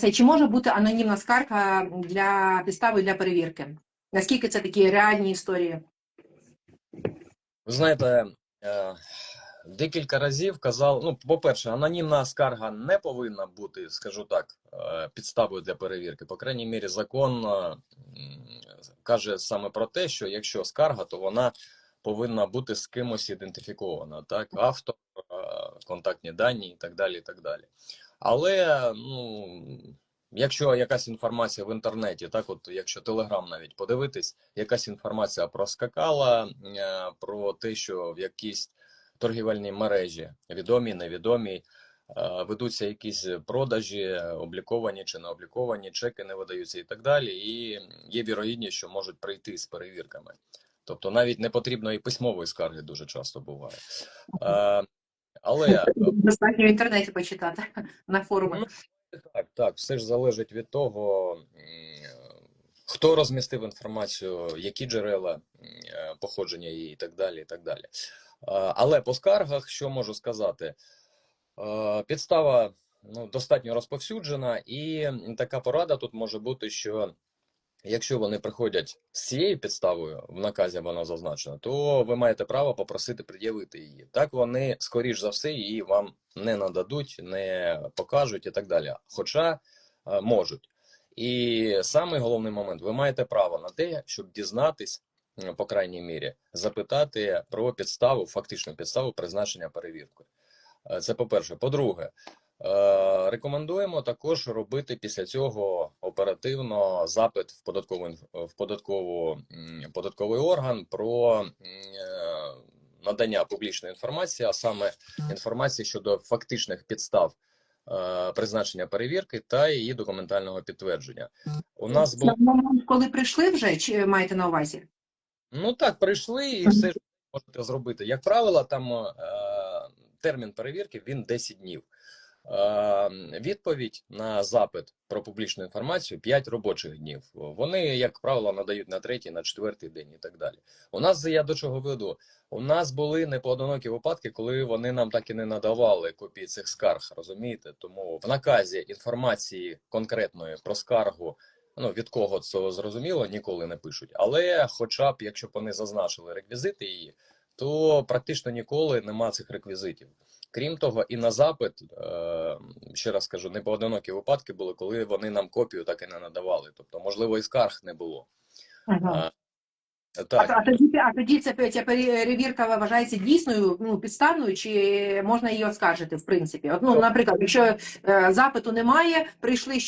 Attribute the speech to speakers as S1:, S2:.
S1: це чи може бути анонімна скарга для підстави для перевірки? Наскільки це такі реальні історії?
S2: Ви знаєте, е, декілька разів казав. Ну, по-перше, анонімна скарга не повинна бути, скажу так, е, підставою для перевірки. По крайній мірі, закон е, каже саме про те, що якщо скарга, то вона повинна бути з кимось ідентифікована, так, автор, контактні дані і так далі. і так далі. Але ну, якщо якась інформація в інтернеті, так, от якщо Телеграм навіть подивитись, якась інформація проскакала е, про те, що в якійсь торгівельній мережі, відомі, невідомі, е, ведуться якісь продажі, обліковані чи не обліковані, чеки не видаються і так далі. І є вірогідність, що можуть прийти з перевірками. Тобто навіть не потрібно і письмової скарги дуже часто буває. Е, Але
S1: Достатньо в інтернеті почитати на форумах.
S2: так, так, все ж залежить від того, хто розмістив інформацію, які джерела е, походження її і так далі. і так далі. Е, Але по скаргах, що можу сказати, Е, підстава ну, достатньо розповсюджена, і така порада тут може бути, що якщо вони приходять з цією підставою, в наказі вона зазначена, то ви маєте право попросити пред'явити її. Так вони, скоріш за все, її вам не нададуть, не покажуть і так далі. Хоча е, можуть. І самий головний момент: ви маєте право на те, щоб дізнатись, по крайній мірі, запитати про підставу, фактичну підставу призначення перевірки. Е, Це по-перше. По-друге, е, рекомендуємо також робити після цього оперативно запит в податкову в податкову податковий орган про е, надання публічної інформації, а саме інформації щодо фактичних підстав е, призначення перевірки та її документального підтвердження. У нас
S1: момент, коли прийшли вже, чи маєте на увазі?
S2: Ну так, прийшли і все ж можете зробити. Як правило, там е, термін перевірки він 10 днів. Е, відповідь на запит про публічну інформацію 5 робочих днів. Вони, як правило, надають на третій, на четвертий день і так далі. У нас я до чого веду. У нас були непоодинокі випадки, коли вони нам так і не надавали копії цих скарг. Розумієте? Тому в наказі інформації конкретної про скаргу Ну, від кого це зрозуміло, ніколи не пишуть. Але, хоча б якщо б вони зазначили реквізити її, то практично ніколи нема цих реквізитів. Крім того, і на запит, е, ще раз кажу, непоодинокі випадки були, коли вони нам копію так і не надавали. Тобто, можливо, і скарг не було.
S1: Ага.
S2: А,
S1: А,
S2: так,
S1: а тоді, а тоді ця, ця перевірка вважається дійсною, ну, підставною, чи можна її оскаржити, в принципі? От, ну, наприклад, якщо е, запиту немає, прийшли